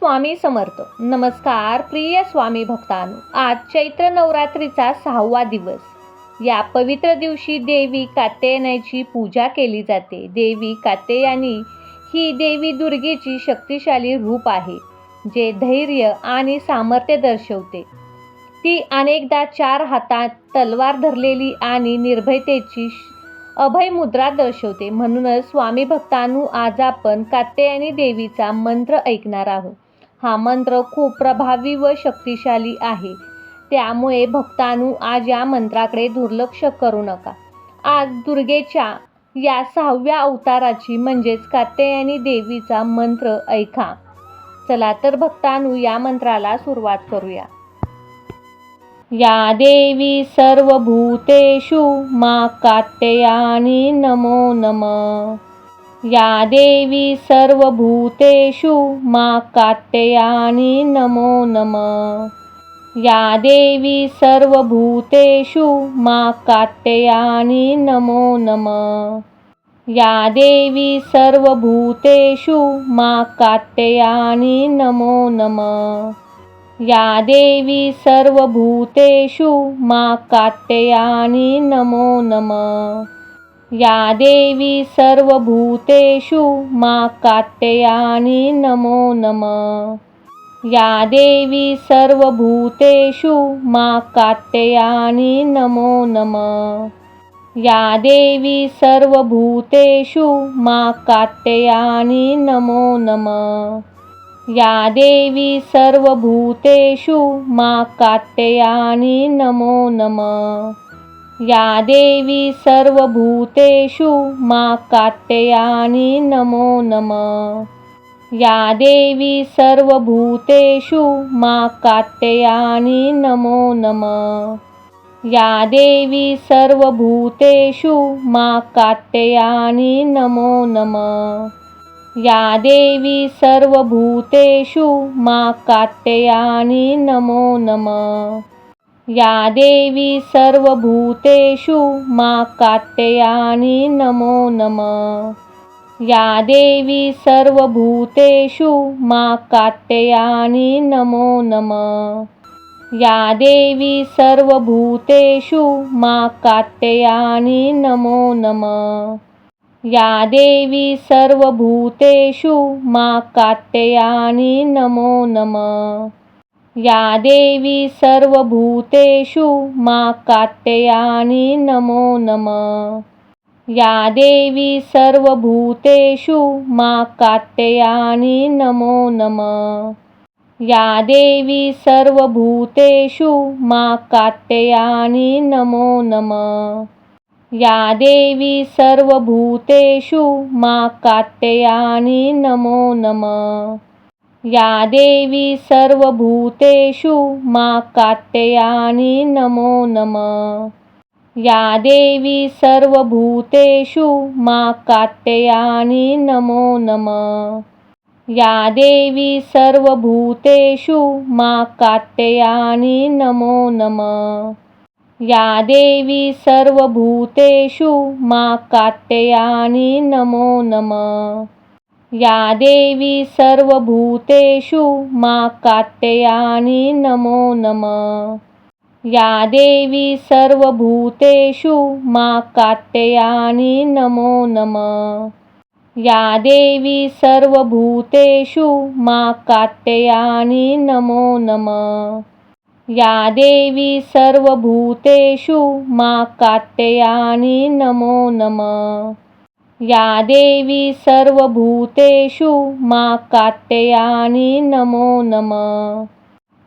स्वामी समर्थ. नमस्कार प्रिय स्वामी भक्तांनो. आज चैत्र नवरात्रीचा सहावा दिवस. या पवित्र दिवशी देवी कात्यायनाची पूजा केली जाते. देवी कात्यायनी ही देवी दुर्गेची शक्तिशाली रूप आहे जे धैर्य आणि सामर्थ्य दर्शवते. ती अनेकदा चार हातात तलवार धरलेली आणि निर्भयतेची श- अभय मुद्रा दर्शवते. म्हणूनच स्वामी भक्तानू आज आपण कात्यायनी देवीचा मंत्र ऐकणार आहोत. हा मंत्र खूप प्रभावी व शक्तिशाली आहे. त्यामुळे भक्तानू आज या मंत्राकडे दुर्लक्ष करू नका. आज दुर्गेच्या या सहाव्या अवताराची म्हणजेच कात्यायनी देवीचा मंत्र ऐका. चला तर भक्तांनो या मंत्राला सुरुवात करूया. या देवी सर्वभूतेषु मा कात्यायनी नमो नम. या देवी सर्वभूतेषु मा कात्यायनी नमो नम. या देवी सर्वभूतेषु मा कात्यायनी नमो नम. या देवी सर्वभूतेषु मा कात्यायनी नमो नम. या देवी सर्वभूतेषु मा कात्यायनी नमो नम. या देवी सर्वभूतेषु मा कात्यायनी नमो नम. या देवी सर्वभूतेषु मा कात्यायनी नमो नम. या देवी सर्वभूतेषु मा कात्यायनी नमो नम. या देवी सर्वभूतेषु मा कात्यायनी नमो नम. या देवी सर्वभूतेषु मा कात्यायनी नमो नम. या देवी सर्वभूतेषु मा कात्यायनी नमो नम. या देवी सर्वभूतेषु मा कात्यायनी नमो नम. या देवी सर्वभूतेषु मा कात्यायनी नमो नम. या देवी सर्वभूतेषु मा कात्यायनी नमो नम. या देवी सर्वभूतेषु मा कात्यायनी नमो नम. या देवी सर्वभूतेषु मा कात्यायनी नमो नम. या देवी सर्वभूतेषु मा कात्यायनी नमो नम. या देवी सर्वभूतेषु मा कात्यायनी नमो नम. या देवी सर्वभूतेषु मा कात्यायनी नमो नम. या देवी सर्वभूतेषु मा कात्यायनी नमो नम. या देवी सर्वभूतेषु मा कात्यायनी नमो नम. या देवी सर्वभूतेषु मा कात्यायनी नमो नम. या देवी सर्वभूतेषु मा कात्यायनी नमो नम. या देवी सर्वभूतेषु मा कात्यायनी नमो नम. या देवी सर्वभूतेषु मा कात्यायनी नमो नम. या देवी सर्वभूतेषु मा कात्यायनी नमो नम. या देवी सर्वभूतेषु मा कात्यायनी नमो नम. या देवी सर्वभूतेषु मा कात्यायनी नमो नम. या देवी सर्वभूतेषु मा कात्यायनी नमो नम. या देवी सर्वभूतेषु मा कात्यायनी नमो नम.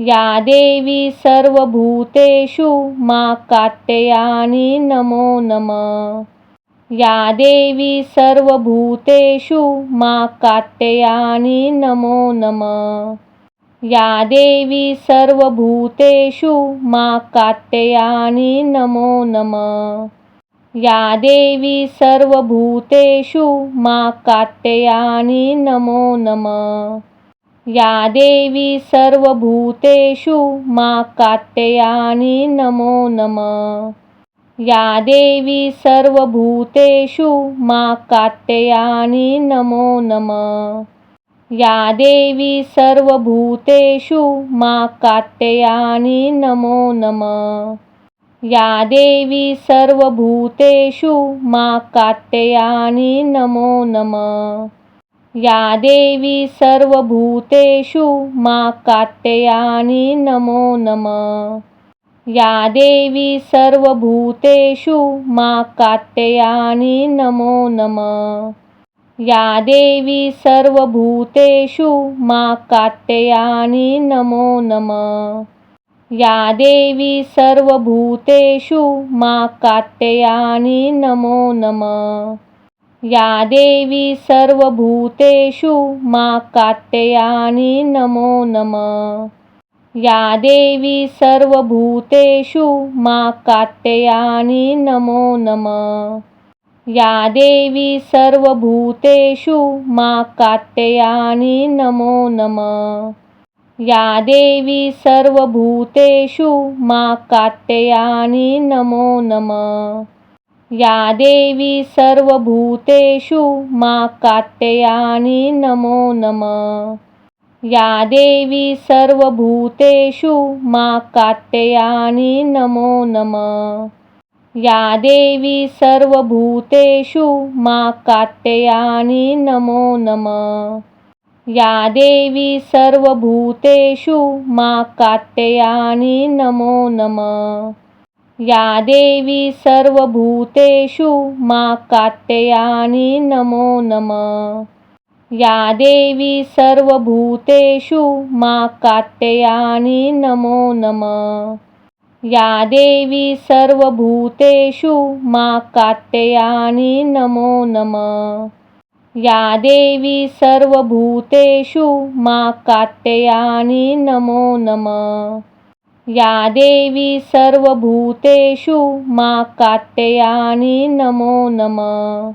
या देवी सर्वभूतेषु मा कात्यायनी नमो नम. या देवी सर्वभूतेषु मा कात्यायनी नमो नम. या देवी सर्वभूतेषु मा कात्यायनी नमो नम. या देवी सर्वभूतेषु मा कात्यायनी नमो नम. या देवी सर्वभूतेषु मा कात्यायनी नमो नम. या देवी सर्वभूतेषु मा कात्यायनी नमो नम. या देवी सर्वभूतेषु मा कात्यायनी नमो नमः. या देवी सर्वभूतेषु मा कात्यायनी नमो नमः. या देवी सर्वभूतेषु मा कात्यायनी नमो नमः. या देवी सर्वभूतेषु मा कात्यायनी नमो नमः. या देवी सर्वभूतेषु मा कात्यायनी नमो नमः. या देवी सर्वभूतेषु मा कात्यायनी नमो नमः. या देवी सर्वभूतेषु मा कात्यायनी नमो नमः. या देवी सर्वभूतेषु मा कात्यायनी नमो नमः. या देवी सर्वभूतेषु मा कात्यायनी नमो नमः. या देवी सर्वभूतेषु मा कात्यायनी नमो नमः. या देवी सर्वभूतेषु मा कात्यायनी नमो नमः. या देवी सर्वभूतेषु मा कात्यायनी नमो नमः. या देवी सर्वभूतेषु मा कात्यायनी नमो नमः. या देवी सर्वभूतेषु मा कात्यायनी नमो नमः. या देवी सर्वभूतेषु मा कात्यायनी नमो नमः. या देवी सर्वभूतेषु मा कात्यायनी नमो नमः. या देवी सर्वभूतेषु मा कात्यायनी नमो नमः. या देवी सर्वभूतेषु मा कात्यायनी नमो नमः. या देवी सर्वभूतेषु मा कात्यायनी नमो नमः.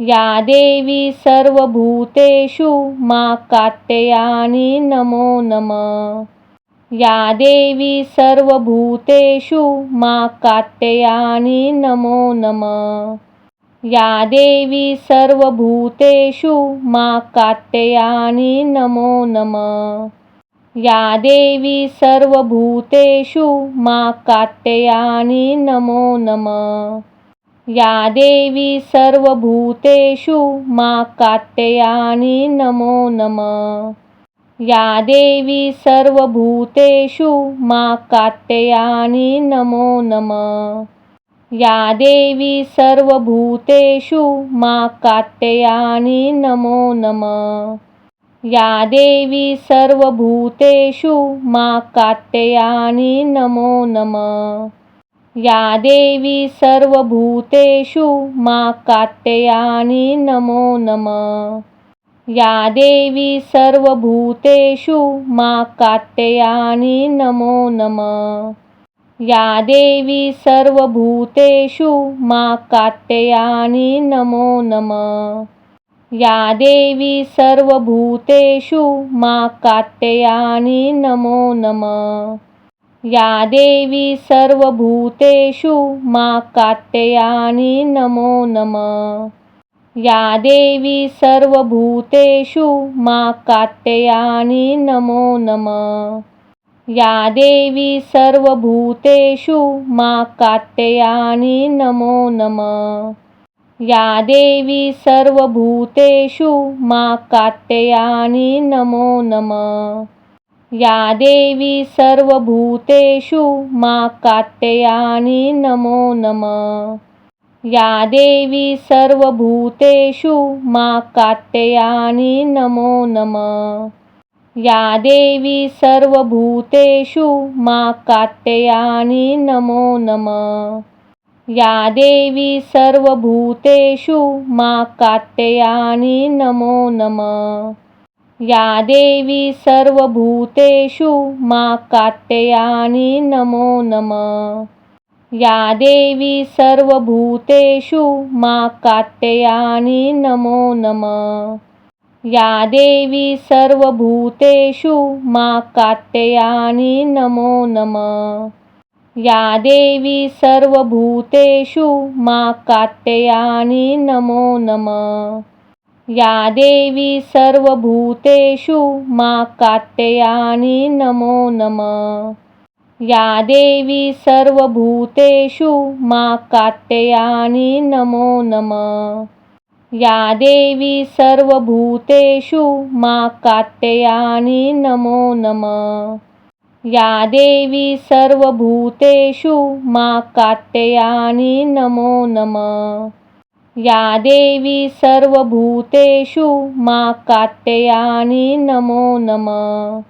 या देवी सर्वभूतेषु मा कात्यायनी नमो नमः. या देवी सर्वभूतेषु मा कात्यायनी नमो नमः. या देवी सर्वभूतेषु मा कात्यायनी नमो नमः. या देवी सर्वभूतेषु मा कात्यायनी नमो नमः. या देवी सर्वभूतेषु मा कात्यायनी नमो नमः. या देवी सर्वभूतेषु मा कात्यायनी नमो नमः. या देवी सर्वभूतेषु मा कात्यायनी नमो नमः. या देवी सर्वभूतेषु मा कात्यायनी नमो नमः. या देवी सर्वभूतेषु मा कात्यायनी नमो नमः. या देवी सर्वभूतेषु मा कात्यायनी नमो नमः. या देवी सर्वभूतेषु मा कात्यायनी नमो नमः. या देवी सर्वभूतेषु मा कात्यायनी नमो नमः. या देवी सर्वभूतेषु मा कात्यायनी नमो नमः. या देवी सर्वभूतेषु मा कात्यायनी नमो नमः. या देवी सर्वभूतेषु मा कात्यायनी नमो नमः. या देवी सर्वभूतेषु मा कात्यायनी नमो नमः. या देवी सर्वभूतेषु मा कात्यायनी नमो नमः. या देवी सर्वभूतेषु मा कात्यायनी नमो नमः. या देवी सर्वभूतेषु मा कात्यायनी नमो नमः. या देवी सर्वभूतेषु मा कात्यायनी नमो नमः. या देवी सर्वभूतेषु मा कात्यायनी नमो नमः. या देवी सर्वभूतेषु मा कात्यायनी नमो नमः. या देवी सर्वभूतेषु मा कात्यायनी नमो नमः. या देवी सर्वभूतेषु मा कात्यायनी नमो नमः. या देवी सर्वभूतेषु मा कात्यायनी नमो नमः. या देवी सर्वभूतेषु मा कात्यायनी नमो नमः. या देवी सर्वभूतेषु मा कात्यायनी नमो नमः. या देवी सर्वभूतेषु मा कात्यायनी नमो नमः. या देवी सर्वभूतेषु मा कात्यायनी नमो नमः.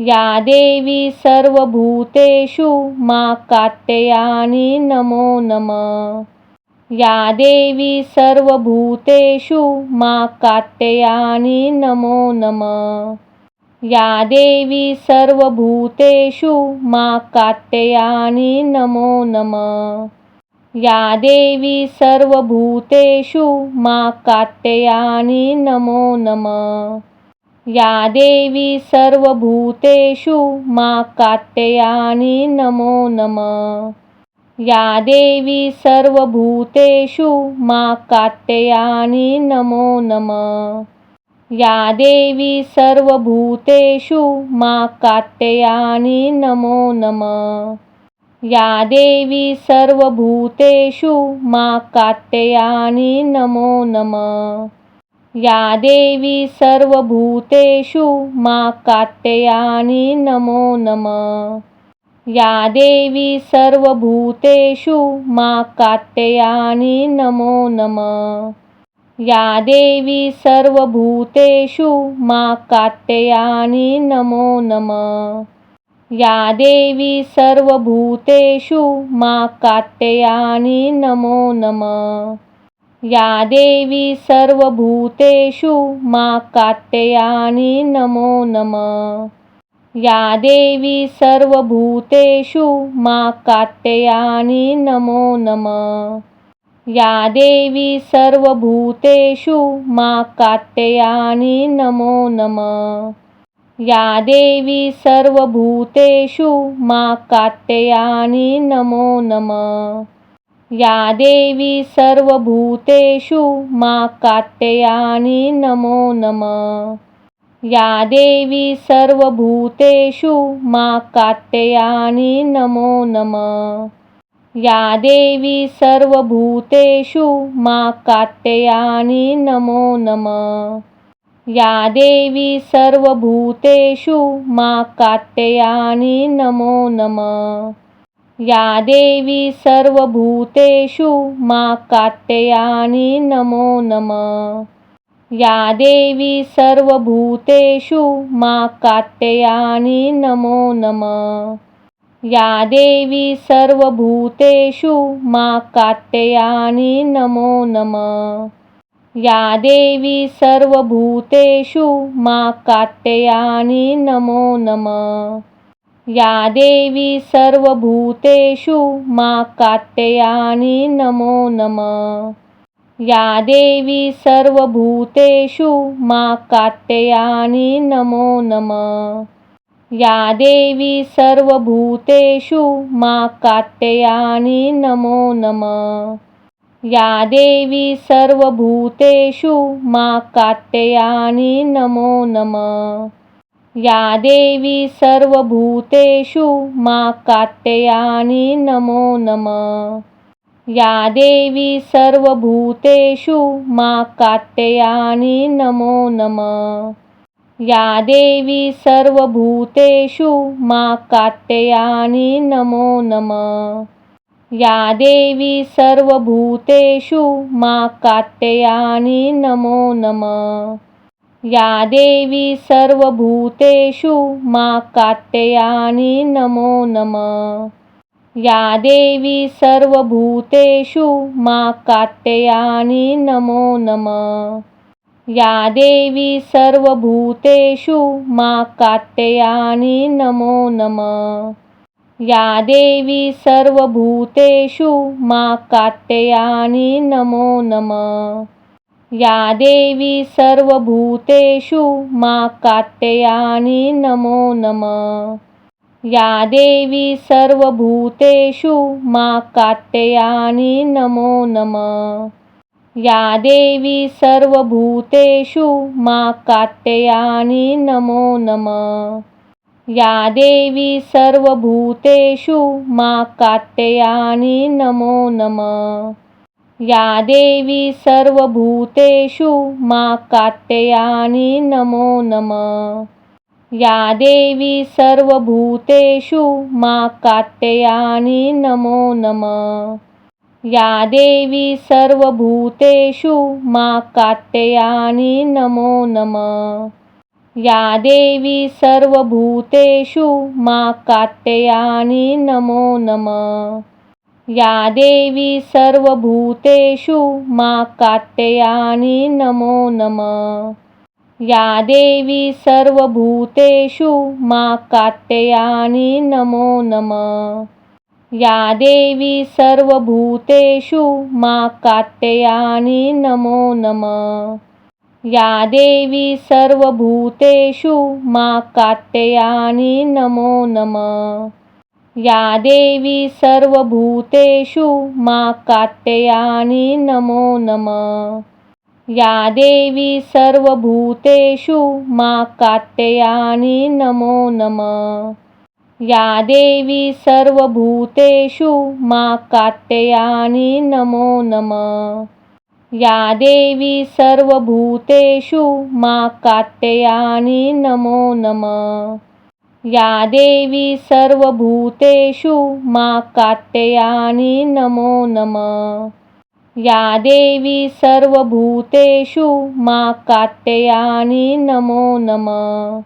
या देवी सर्वभूतेषु मा कात्यायनी नमो नमः. या देवी सर्वभूतेषु मा कात्यायनी नमो नमः. या देवी सर्वभूतेषु मा कात्यायनी नमो नमः. या देवी सर्वभूतेषु मा कात्यायनी नमो नमः. या देवी सर्वभूतेषु मा कात्यायनी नमो नमः. या देवी सर्वभूतेषु मा कात्यायनी नमो नमः. या देवी सर्वभूतेषु मा कात्यायनी नमो नमः. या देवी सर्वभूतेषु मा कात्यायनी नमो नमः. या देवी सर्वभूतेषु मा कात्यायनी नमो नमः. या देवी सर्वभूतेषु मा कात्यायनी नमो नमः. या देवी सर्वभूतेषु मा कात्यायनी नमो नमः. या देवी सर्वभूतेषु मा कात्यायनी नमो नमः. या देवी सर्वभूतेषु मा कात्यायनी नमो नमः. या देवी सर्वभूतेषु मा कात्यायनी नमो नमः. या देवी सर्वभूतेषु मा कात्यायनी नमो नमः. या देवी सर्वभूतेषु मा कात्यायनी नमो नमः. या देवी सर्वभूतेषु मा कात्यायनी नमो नमः. या देवी सर्वभूतेषु मा कात्यायनी नमो नमः. या देवी सर्वभूतेषु मा कात्यायनी नमो नमः. या देवी सर्वभूतेषु मा कात्यायनी नमो नमः. या देवी सर्वभूतेषु मा कात्यायनी नमो नमः. या देवी सर्वभूतेषु मा कात्यायनी नमो नमः. या देवी सर्वभूतेषु मा कात्यायनी नमो नमः. या देवी सर्वभूतेषु मा कात्यायनी नमो नमः. या देवी सर्वभूतेषु मा कात्यायनी नमो नमः. या देवी सर्वभूतेषु मा कात्यायनी नमो नमः. या देवी सर्वभूतेषु मा कात्यायनी नमो नमः. या देवी सर्वभूतेषु मा कात्यायनी नमो नमः. या देवी सर्वभूतेषु मा कात्यायनी नमो नमः. या देवी सर्वभूतेषु मा कात्यायनी नमो नमः. या देवी सर्वभूतेषु मा कात्यायनी नमो नमः. या देवी सर्वभूतेषु मा कात्यायनी नमो नमः. या देवी सर्वभूतेषु मा कात्यायनी नमो नमः. या देवी सर्वभूतेषु मा कात्यायनी नमो नमः. या देवी सर्वभूतेषु मा कात्यायनी नमो नमः. या देवी सर्वभूतेषु मा कात्यायनी नमो नमः. या देवी सर्वभूतेषु मा कात्यायनी नमो नमः. या देवी सर्वभूतेषु मा कात्यायनी नमो नमः. या देवी सर्वभूतेषु मा कात्यायनी नमो नमः. या देवी सर्वभूतेषु मा कात्यायनी नमो नमः. या देवी सर्वभूतेषु मा कात्यायनी नमो नमः. या देवी सर्वभूतेषु मा कात्यायनी नमो नमः. या देवी सर्वभूतेषु मा कात्यायनी नमो नमः. या देवी सर्वभूतेषु मा कात्यायनी नमो नमः. या देवी सर्वभूतेषु मा कात्यायनी नमो नमः. या देवी सर्वभूतेषु मा कात्यायनी नमो नमः. या देवी सर्वभूतेषु मा कात्यायनी नमो नमः. या देवी सर्वभूतेषु मा कात्यायनी नमो नमः. या देवी सर्वभूतेषु मा कात्यायनी नमो नमः. या देवी सर्वभूतेषु मा कात्यायनी नमो नमः. या देवी सर्वभूतेषु मा कात्यायनी नमो नमः. या देवी सर्वभूतेषु मा कात्यायनी नमो नमः. या देवी सर्वभूतेषु मा कात्यायनी नमो नमः. या देवी सर्वभूतेषु मा कात्यायनी नमो नमः.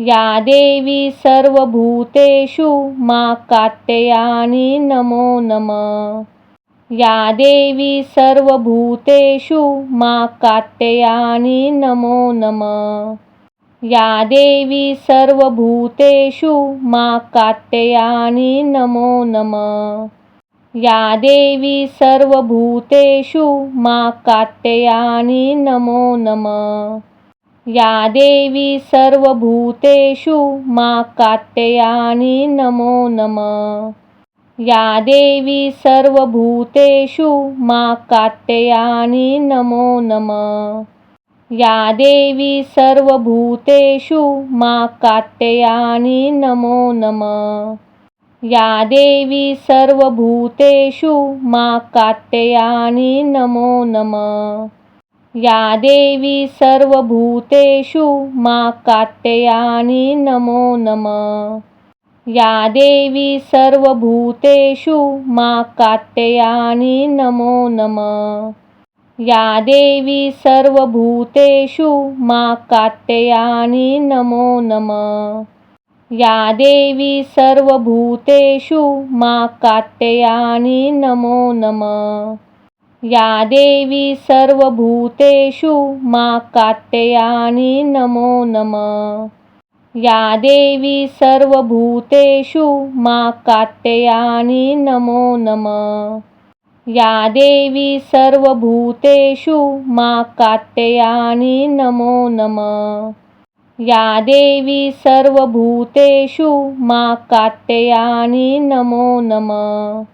या देवी सर्वभूतेषु मा कात्यायनी नमो नमः. या देवी सर्वभूतेषु मा कात्यायनी नमो नमः. या देवी सर्वभूतेषु मा कात्यायनी नमो नमः. या देवी सर्वभूतेषु मा कात्यायनी नमो नमः. या देवी सर्वभूतेषु मा कात्यायनी नमो नमः. या देवी सर्वभूतेषु मा कात्यायनी नमो नमः. या देवी सर्वभूतेषु मा कात्यायनी नमो नमः. या देवी सर्वभूतेषु मा कात्यायनी नमो नमः. या देवी सर्वभूतेषु मा कात्यायनी नमो नमः. या देवी सर्वभूतेषु मा कात्यायनी नमो नमः. या देवी सर्वभूतेषु मा कात्यायनी नमो नमः. या देवी सर्वभूतेषु मा कात्यायनी नमो नमः. या देवी सर्वभूतेषु मा कात्यायनी नमो नमः. या देवी सर्वभूतेषु मा कात्यायनी नमो नमः. या देवी सर्वभूतेषु मा कात्यायनी नमो नमः. या देवी सर्वभूतेषु मा कात्यायनी नमो नमः.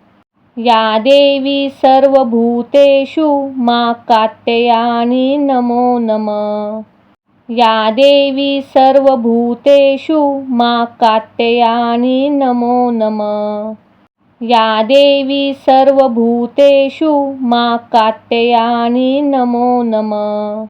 या देवी सर्वभूतेषु मा कात्यायनी नमो नमः. या देवी सर्वभूतेषु मा कात्यायनी नमो नमः. या देवी सर्वभूतेषु मा कात्यायनी नमो नमः.